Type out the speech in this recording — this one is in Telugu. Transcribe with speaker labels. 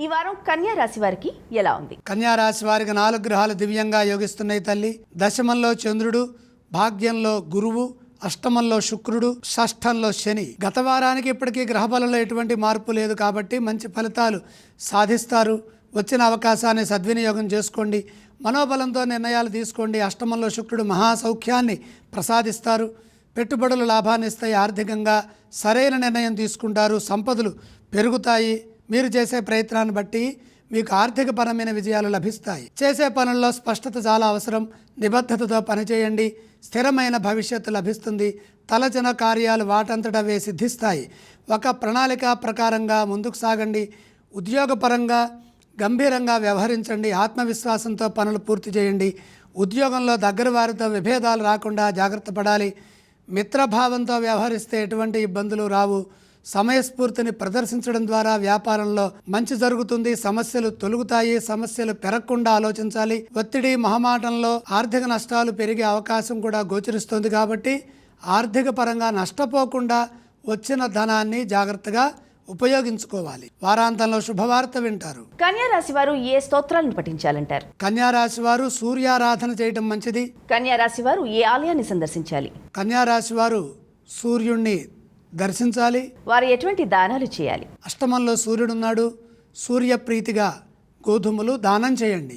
Speaker 1: ఈ వారం కన్యా రాశి వారికి ఎలా ఉంది?
Speaker 2: కన్యా రాశి వారికి నాలుగు గ్రహాలు దివ్యంగా యోగిస్తున్నాయి తల్లి. దశమంలో చంద్రుడు భాగ్యంలో గురువు అష్టమంలో శుక్రుడు షష్ఠంలో శని. గత వారానికి ఇప్పటికీ గ్రహబలంలో ఎటువంటి మార్పు లేదు కాబట్టి మంచి ఫలితాలు సాధిస్తారు. వచ్చిన అవకాశాన్ని సద్వినియోగం చేసుకోండి. మనోబలంతో నిర్ణయాలు తీసుకోండి. అష్టమంలో శుక్రుడు మహాసౌఖ్యాన్ని ప్రసాదిస్తారు. పెట్టుబడులు లాభాన్ని ఇస్తాయి. ఆర్థికంగా సరైన నిర్ణయం తీసుకుంటారు. సంపదలు పెరుగుతాయి. మీరు చేసే ప్రయత్నాన్ని బట్టి మీకు ఆర్థికపరమైన విజయాలు లభిస్తాయి. చేసే పనుల్లో స్పష్టత చాలా అవసరం. నిబద్ధతతో పనిచేయండి. స్థిరమైన భవిష్యత్తు లభిస్తుంది. తలచిన కార్యాలు వాటంతటవే సిద్ధిస్తాయి. ఒక ప్రణాళిక ప్రకారంగా ముందుకు సాగండి. ఉద్యోగపరంగా గంభీరంగా వ్యవహరించండి. ఆత్మవిశ్వాసంతో పనులు పూర్తి చేయండి. ఉద్యోగంలో దగ్గర వారితో విభేదాలు రాకుండా జాగ్రత్త పడాలి. మిత్రభావంతో వ్యవహరిస్తే ఎటువంటి ఇబ్బందులు రావు. సమయస్ఫూర్తిని ప్రదర్శించడం ద్వారా వ్యాపారంలో మంచి జరుగుతుంది సమస్యలు తొలుగుతాయి సమస్యలు పెరగకుండా ఆలోచించాలి. ఒత్తిడి మహమాటంలో ఆర్థిక నష్టాలు పెరిగే అవకాశం కూడా గోచరిస్తుంది కాబట్టి ఆర్థిక పరంగా నష్టపోకుండా వచ్చిన ధనాన్ని జాగ్రత్తగా ఉపయోగించుకోవాలి. వారాంతంలో శుభవార్త వింటారు.
Speaker 1: కన్యా రాశి వారు ఏ స్తోత్రాలను పఠించాలంటారు?
Speaker 2: కన్యా రాశి వారు సూర్యారాధన చేయటం మంచిది.
Speaker 1: కన్యా రాశి వారు ఏ ఆలయాన్ని సందర్శించాలి?
Speaker 2: కన్యా రాశి వారు సూర్యుణ్ణి దర్శించాలి.
Speaker 1: వారు ఎటువంటి దానాలు చేయాలి?
Speaker 2: అష్టమంలో సూర్యుడున్నాడు. సూర్యప్రీతిగా గోధుమలు దానం చేయండి.